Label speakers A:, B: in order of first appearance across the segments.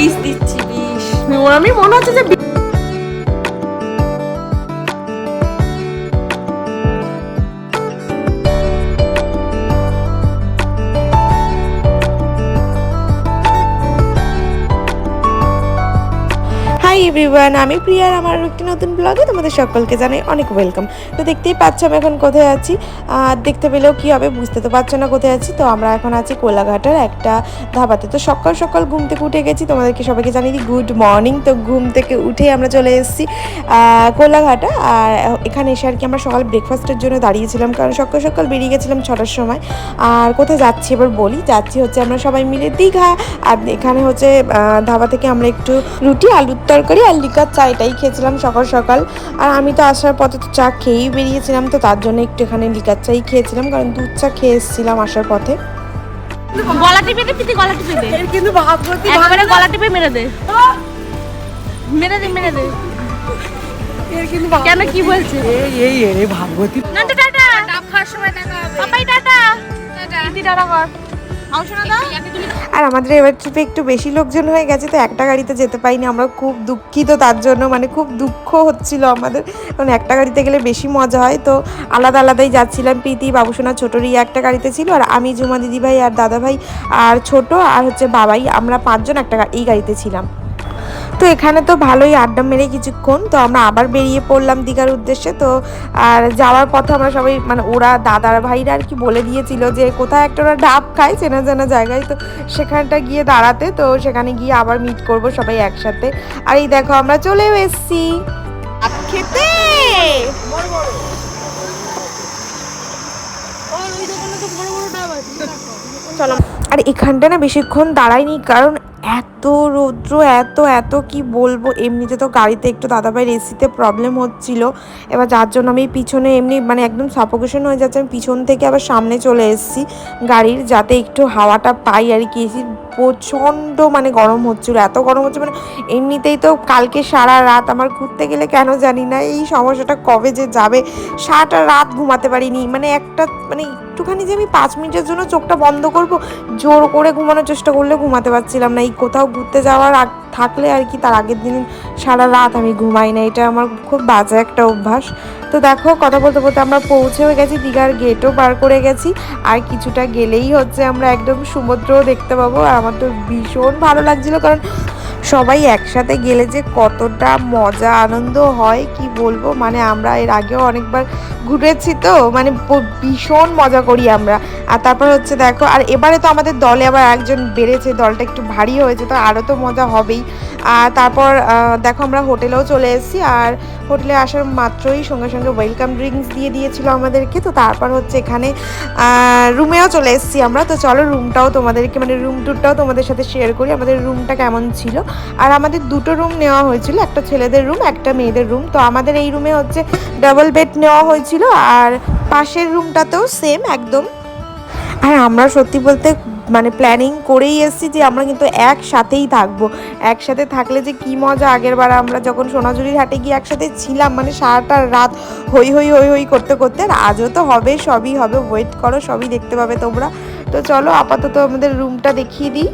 A: বিষ দিচ্ছি বিষ
B: আমি মনে হচ্ছে যে এভরিওয়ান আমি প্রিয়ার আমার একটি নতুন ব্লগে তোমাদের সকলকে জানাই অনেক ওয়েলকাম তো দেখতেই পাচ্ছ আমি এখন কোথায় আছি। আর দেখতে পেলেও কী হবে বুঝতে তো পারছ না কোথায় আছি। তো আমরা এখন আছি কোলাঘাটের একটা ধাবাতে। তো সকাল সকাল ঘুম থেকে উঠে গেছি। তোমাদেরকে সবাইকে জানিয়ে দিই গুড মর্নিং তো ঘুম থেকে উঠে আমরা চলে এসেছি কোলাঘাটা। আর এখানে এসে আর কি আমরা সকাল ব্রেকফাস্টের জন্য দাঁড়িয়েছিলাম। কারণ সকাল সকাল বেরিয়ে গেছিলাম ছটার সময়। আর কোথায় যাচ্ছি এবার বলি? যাচ্ছি হচ্ছে আমরা সবাই মিলে দীঘা। আর এখানে হচ্ছে ধাবা থেকে আমরা একটু রুটি, আলুর তরকারি আর লিকার চা এটাই খেয়েছিলাম সকাল সকাল। আর আমি তো আসার পথে তো চা খেয়েই বেরিয়েছিলাম তো তার জন্য একটু এখানে লিকার চাই খেয়েছিলাম কারণ দুধ চা খেয়ে এসেছিলাম আসার পথে।
A: গলা টিপে দে পিতি গলা টিপে দে।
B: কিন্তু ভাবগতি
A: একবারে গলা টিপে মেরে দে। মেরে দে মেরে দে। কেন কি বলছে?
B: এই এই ভাবগতি।
A: না টাটা। ডাব খাওয়ার সময় দেখা হবে। পাপাই টাটা। টাটা। টাটা কর। অংশ না দাও
B: আর আমাদের এবার ট্রিপে একটু বেশি লোকজন হয়ে গেছে, তো একটা গাড়িতে যেতে পাইনি আমরা খুব দুঃখিত তার জন্য মানে খুব দুঃখ হচ্ছিল আমাদের। কারণ একটা গাড়িতে গেলে বেশি মজা হয়, তো আলাদা আলাদাই যাচ্ছিলাম। প্রীতি, বাবুসোনা, ছোট রিয়া একটা গাড়িতে ছিল, আর আমি জুমা দিদি ভাই আর দাদাভাই, আর ছোট, আর হচ্ছে বাবাই, আমরা পাঁচজন একটা এই গাড়িতে ছিলাম। তো এখানে তো ভালোই আড্ডা মেরে কিছুক্ষণ তো আমরা আবার বেরিয়ে পড়লাম দীঘার উদ্দেশ্যে। তো আর যাওয়ার পথে আমরা সবাই মানে ওরা দাদার ভাইরা আর কি বলে দিয়েছিল যে কোথায় একটা ওরা ডাব খায় চেনা চেনা জায়গায়? তো সেখানটা গিয়ে দাঁড়াতে তো সেখানে গিয়ে আবার মিট করব সবাই একসাথে। আর এই দেখো আমরা চলেও এসেছি। খেতে? চলো। আর এখানটা না বেশিক্ষণ দাঁড়াইনি কারণ এত রৌদ্র, এত এত কি বলব? এমনিতে তো গাড়িতে একটু দাদাভাইয়ের এসিতে প্রবলেম হচ্ছিল। এবার যার জন্য আমি পিছনে এমনি মানে একদম সাপোকেশন হয়ে যাচ্ছে। আমি পিছন থেকে আবার সামনে চলে এসেছি গাড়ির, যাতে একটু হাওয়াটা পাই আর কি। এসি প্রচণ্ড মানে গরম হচ্ছিল, এত গরম হচ্ছে মানে এমনিতেই তো কালকে সারা রাত আমার ঘুরতে গেলে কেন জানি না, এই সমস্যাটা কবে যে যাবে? সারাটা রাত ঘুমাতে পারিনি। মানে একটা মানে একটুখানি যে আমি পাঁচ মিনিটের জন্য চোখটা বন্ধ করব, জোর করে ঘুমানোর চেষ্টা করলে ঘুমাতে পারছিলাম না। এই কোথাও ঘুরতে যাওয়ার থাকলে আর কি তার আগের দিন সারা রাত আমি ঘুমাই না। এটা আমার খুব বাজে একটা অভ্যাস। তো দেখো, কথা বলতে বলতে আমরা পৌঁছেও গেছি, দীঘার গেটও পার করে গেছি। আর কিছুটা গেলেই হচ্ছে আমরা একদম সমুদ্রও দেখতে পাবো। আর আমার তো ভীষণ ভালো লাগছিল কারণ সবাই একসাথে গেলে যে কতটা মজা, আনন্দ হয়, কি বলব? মানে আমরা এর আগেও অনেকবার ঘুরেছি তো মানে ভীষণ মজা করি আমরা। আর তারপর হচ্ছে দেখো, আর এবারে তো আমাদের দলে আবার একজন বেড়েছে, দলটা একটু ভারী হয়েছে তো, আরও তো মজা হবেই। আর তারপর দেখো আমরা হোটেলেও চলে এসেছি, আর হোটেলে আসার মাত্রই সঙ্গে সঙ্গে ওয়েলকাম ড্রিঙ্কস দিয়ে দিয়েছিল আমাদেরকে। তো তারপর হচ্ছে এখানে রুমেও চলে এসেছি আমরা। তো চলো রুমটাও তোমাদেরকে মানে রুম টুরটাও তোমাদের সাথে শেয়ার করি, আমাদের রুমটা কেমন ছিল। আর আমাদের দুটো রুম নেওয়া হয়েছিল, একটা ছেলেদের রুম একটা মেয়েদের রুম তো আমাদের এই রুমে হচ্ছে ডাবল বেড নেওয়া হয়েছিল আর পাশের রুমটাতেও সেম একদম। আর আমরা সত্যি বলতে মানে প্ল্যানিং করেই এসেছি যে আমরা কিন্তু একসাথেই থাকব। একসাথে থাকলে যে কি মজা, আগের বার আমরা যখন সোনাঝুরির হাটে গিয়ে একসাথে ছিলাম মানে সারাটা রাত হই হই হই হই করতে করতে, আর আজও তো হবে, সবই হবে ওয়েট করো, সবই দেখতে পাবে তোমরা। তো চলো আপাতত আমাদের রুমটা দেখিয়ে দিই।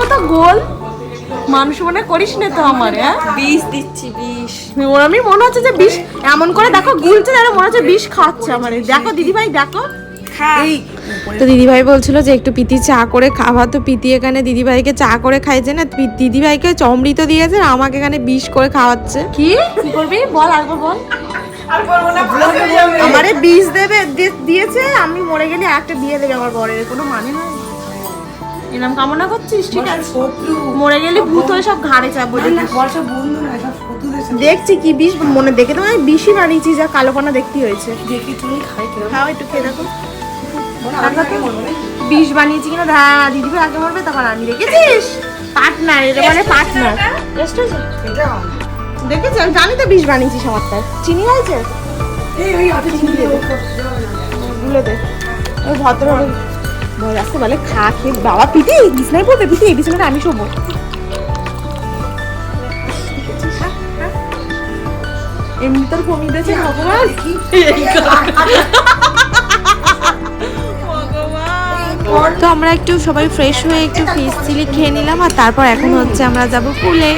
B: মতো গোল? মানুষ মনে করিস না তো আমার হ্যাঁ?
A: বিষ দিচ্ছি বিষ।
B: ওর আমি মনে হচ্ছে যে বিষ এমন করে দেখো গুলছে যেন মনে হচ্ছে বিষ খাচ্ছে আমার। দেখো দিদি ভাই দেখো
A: এই।
B: তো দিদিভাই বলছিল যে একটু পিতি চা করে খাওয়া। তো পিতি এখানে দিদিভাইকে চা করে খাইছে না? দিদিভাইকে চমড়িত দিয়েছে আমাকে এখানে বিষ করে খাওয়াচ্ছে। কি? কি করবি? বল আরেকবার বল। আমারে বিষ দেবে দিয়েছে আমি মরে গেলে একটা দিয়ে দেবে আমার বরের। কোনো মানে হয় এরকম কামনা করছিস? ঠিক আছে। মরে গেলে ভূত হয়ে সব ঘাড়ে চাপবো দেখছি কি বিষ মনে দেখে তো বিষই বানিয়েছি যা কালোপনা দেখতে হয়েছে। খাও একটু খেয়ে দেখো। বিষ বানিয়েছি কিনা? হ্যাঁ দিদি ভাই আগে মরবে তখন আমি দেখেছিস? পার্টনার এটা মানে পার্টনার। দেখেছি আমি জানি তো বিষ বানিয়েছিস আমারটা চিনি হয়েছে? গুলো দে। ওই ভদ্র বল আসতে বলে খা খেয়ে বাবা পিটি বিছনায় পড়বে পিটি এই বিছানাটা আমি শোবো। এমনি তোর কমিয়ে দিয়েছে ভগবান। তো আমরা একটু সবাই ফ্রেশ হয়ে একটু ফিশ চিলি খেয়ে নিলাম আর তারপর এখন হচ্ছে আমরা যাব পুলে।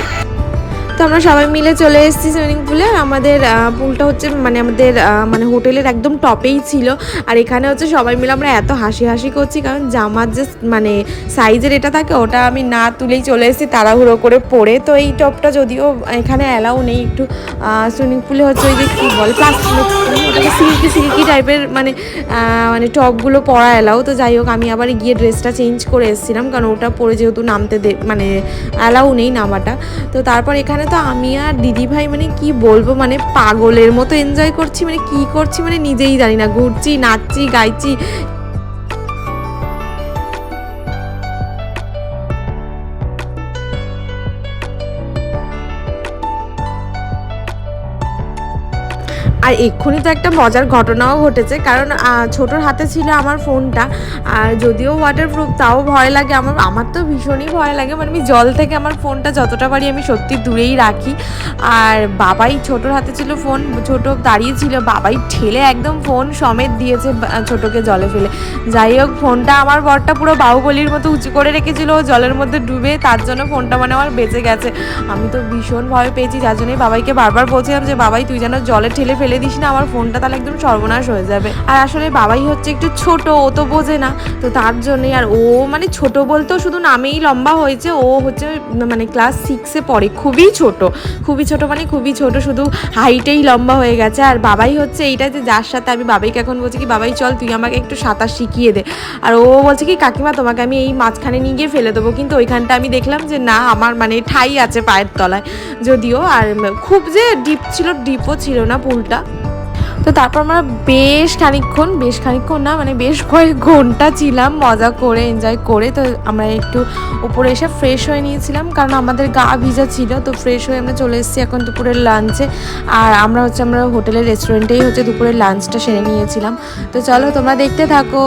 B: তো আমরা সবাই মিলে চলে এসেছি সুইমিং পুলে, আর আমাদের পুলটা হচ্ছে মানে আমাদের মানে হোটেলের একদম টপেই ছিল। আর এখানে হচ্ছে সবাই মিলে আমরা এত হাসি হাসি করছি, কারণ জামার যে মানে সাইজের এটা থাকে, ওটা আমি না তুলেই চলে এসেছি, তাড়াহুড়ো করে পরে তো এই টপটা যদিও এখানে অ্যালাউ নেই একটু সুইমিং পুলে হচ্ছে ওই যে কী বলে সিল্কি সিল্কি টাইপের মানে মানে টপগুলো পরা অ্যালাউ। তো যাই হোক, আমি আবার গিয়ে ড্রেসটা চেঞ্জ করে এসেছিলাম, কারণ ওটা পরে যেহেতু নামতে দে মানে অ্যালাউ নেই নামাটা। তো তারপর এখানে তো আমি আর দিদি ভাই মানে কি বলব মানে পাগলের মতো এনজয় করছি মানে কি করছি মানে নিজেই জানি না। ঘুরছি, নাচছি, গাইছি আর এক্ষুনি তো একটা মজার ঘটনাও ঘটেছে, কারণ ছোটোর হাতে ছিল আমার ফোনটা, আর যদিও ওয়াটারপ্রুফ তাও ভয় লাগে, আমার আমার তো ভীষণই ভয় লাগে মানে আমি জল থেকে আমার ফোনটা যতটা পারি আমি সত্যি দূরেই রাখি। আর বাবাই ছোটোর হাতে ছিল ফোন, ছোট দাঁড়িয়ে ছিল, বাবাই ঠেলে একদম ফোন সমেত দিয়েছে ছোটোকে জলে ফেলে। যাই হোক, ফোনটা আমার বরটা পুরো বাহুবলির মতো উঁচু করে রেখেছিল জলের মধ্যে ডুবে, তার জন্য ফোনটা মানে আমার বেঁচে গেছে। আমি তো ভীষণ ভয় পেয়েছি, যার জন্যই বাবাইকে বারবার বলছিলাম যে, বাবাই, তুই যেন জলে ঠেলে ফেলে দিস না, আমার ফোনটা তাহলে একদম সর্বনাশ হয়ে যাবে। আর আসলে বাবাই হচ্ছে একটু ছোট, ও তো বোঝে না। তো তার জন্যই আর ও মানে ছোট বলতেও শুধু নামেই লম্বা হয়েছে, ও হচ্ছে মানে ক্লাস সিক্সে পড়ে, খুবই ছোট। খুবই ছোট মানে খুবই ছোট, শুধু হাইটেই লম্বা হয়ে গেছে। আর বাবাই হচ্ছে এইটা যে যার সাথে আমি বাবাইকে এখন বলছি কি, বাবাই, চল তুই আমাকে একটু সাঁতার শিখিয়ে দে। আর ও বলছে কি, কাকিমা, তোমাকে আমি এই মাঝখানে নিয়ে গিয়ে ফেলে দেবো। কিন্তু ওইখানটা আমি দেখলাম যে না, আমার মানে ঠাই আছে পায়ের তলায়। যদিও আর খুব যে ডিপ ছিল ডিপও ছিল না পুলটা। তো তারপর আমরা বেশ খানিক্ষণ বেশ খানিক্ষণ না মানে বেশ কয়েক ঘণ্টা ছিলাম মজা করে এনজয় করে। তো আমরা একটু উপরে এসে ফ্রেশ হয়ে নিয়েছিলাম, কারণ আমাদের গা ভিজা ছিল। তো ফ্রেশ হয়ে আমরা চলে এসেছি এখন দুপুরের লাঞ্চে আর আমরা হচ্ছে আমরা হোটেলের রেস্টুরেন্টেই হচ্ছে দুপুরের লাঞ্চটা সেরে নিয়েছিলাম। তো চলো তোমরা দেখতে থাকো।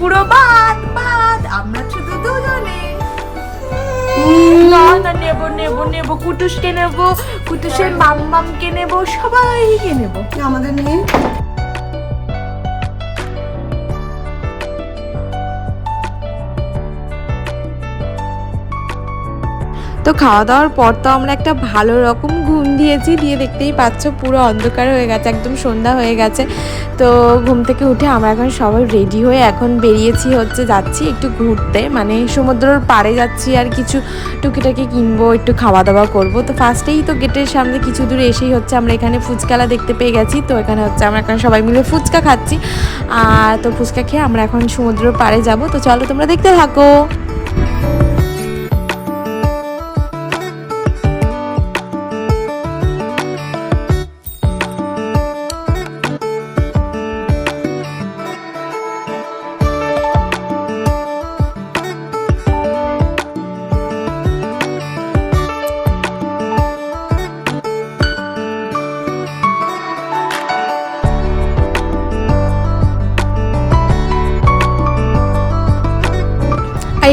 B: বুড়ো বাদ বাদ আমরা শুধু দুজনে। না না নেব নেব নেব কুটুসকে নেব কুটুসের মাম মামকে নেব সবাইকে নেব।
C: আমাদের নিয়ে
B: তো খাওয়া দাওয়ার পর তো আমরা একটা ভালো রকম ঘুম দিয়েছি, দিয়ে দেখতেই পাচ্ছ পুরো অন্ধকার হয়ে গেছে, একদম সন্ধ্যা হয়ে গেছে। তো ঘুম থেকে উঠে আমরা এখন সবাই রেডি হয়ে এখন বেরিয়েছি হচ্ছে, যাচ্ছি একটু ঘুরতে। মানে সমুদ্রের পাড়ে যাচ্ছি আর কিছু টুকিটাকি কিনবো, একটু খাওয়া দাওয়া করব। তো ফার্স্টেই তো গেটের সামনে কিছু দূরে এসেই হচ্ছে আমরা এখানে ফুচকালা দেখতে পেয়ে গেছি। তো এখানে হচ্ছে আমরা এখন সবাই মিলে ফুচকা খাচ্ছি। আর তো ফুচকা খেয়ে আমরা এখন সমুদ্রের পাড়ে যাব। তো চলো তোমরা দেখতে থাকো।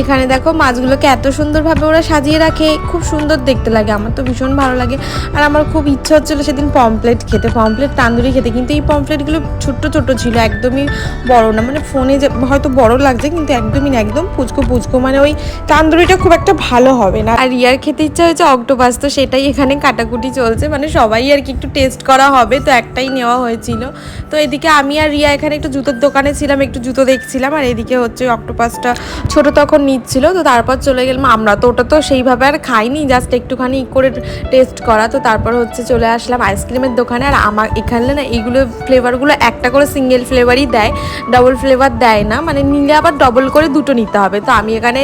B: এখানে দেখো মাছগুলোকে এত সুন্দরভাবে ওরা সাজিয়ে রাখে। খুব সুন্দর দেখতে লাগে, আমার তো ভীষণ ভালো লাগে। আর আমার খুব ইচ্ছা হচ্ছিল সেদিন পমপ্লেট খেতে পমপ্লেট তান্দুরি খেতে। কিন্তু এই পমপ্লেটগুলো ছোট্ট ছোট ছিল, একদমই বড় না। মানে ফোনে যে হয়তো বড় লাগছে, কিন্তু একদমই না, একদম পুচকো পুচকো। মানে ওই তান্দুরিটা খুব একটা ভালো হবে না। আর রিয়ার খেতে ইচ্ছা হয়েছে অক্টোপাস, তো সেটাই এখানে কাটাকুটি চলছে। মানে সবাই আর কি একটু টেস্ট করা হবে, তো একটাই নেওয়া হয়েছিল। তো এদিকে আমি আর রিয়া এখানে একটু জুতোর দোকানে ছিলাম, একটু জুতো দেখছিলাম। আর এদিকে হচ্ছে অক্টোপাসটা ছোট তখন নিচ্ছিল তো তারপর চলে গেলাম। আমরা তো ওটা তো সেইভাবে আর খাইনি জাস্ট একটুখানি করে টেস্ট করা। তো তারপর হচ্ছে চলে আসলাম আইসক্রিমের দোকানে। আর আমার এখানে না এইগুলো ফ্লেভারগুলো একটা করে সিঙ্গেল ফ্লেভারই দেয় ডবল ফ্লেভার দেয় না। মানে নিলে আবার ডবল করে দুটো নিতে হবে। তো আমি এখানে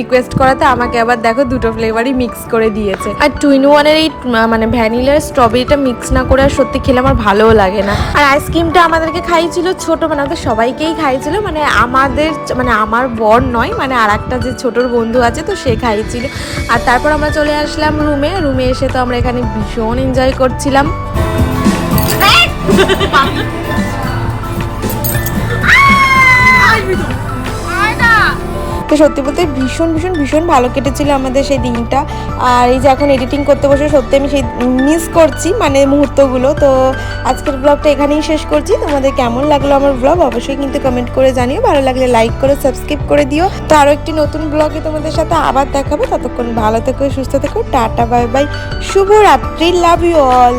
B: রিকোয়েস্ট করাতে আমাকে আবার দেখো দুটো ফ্লেভারই মিক্স করে দিয়েছে। আর টুইন ওয়ানের এই মানে ভ্যানিলার স্ট্রবেরিটা মিক্স না করে আর সত্যি খেলে আমার ভালোও লাগে না। আর আইসক্রিমটা আমাদেরকে খাইছিল ছোট মানে আমাদের সবাইকেই খাইছিল মানে আমাদের মানে আমার বর নয় মানে আর একটা যে ছোটোর বন্ধু আছে তো সে খাইছিল আর তারপর আমরা চলে আসলাম রুমে। রুমে এসে তো আমরা এখানে ভীষণ এনজয় করছিলাম। তো সত্যি বলতে ভীষণ ভীষণ ভীষণ ভালো কেটেছিল আমাদের সেই দিনটা। আর এই যে এখন এডিটিং করতে বসে সত্যি আমি সেই মিস করছি মানে মুহূর্তগুলো। তো আজকের ব্লগটা এখানেই শেষ করছি। তোমাদের কেমন লাগল আমার ব্লগ অবশ্যই কিন্তু কমেন্ট করে জানিও। ভালো লাগলে লাইক করে সাবস্ক্রাইব করে দিও। তো আরও একটি নতুন ব্লগে তোমাদের সাথে আবার দেখাবো। ততক্ষণ ভালো থেকো, সুস্থ থেকো। টাটা বাই বাই শুভরাত্রি। Love you all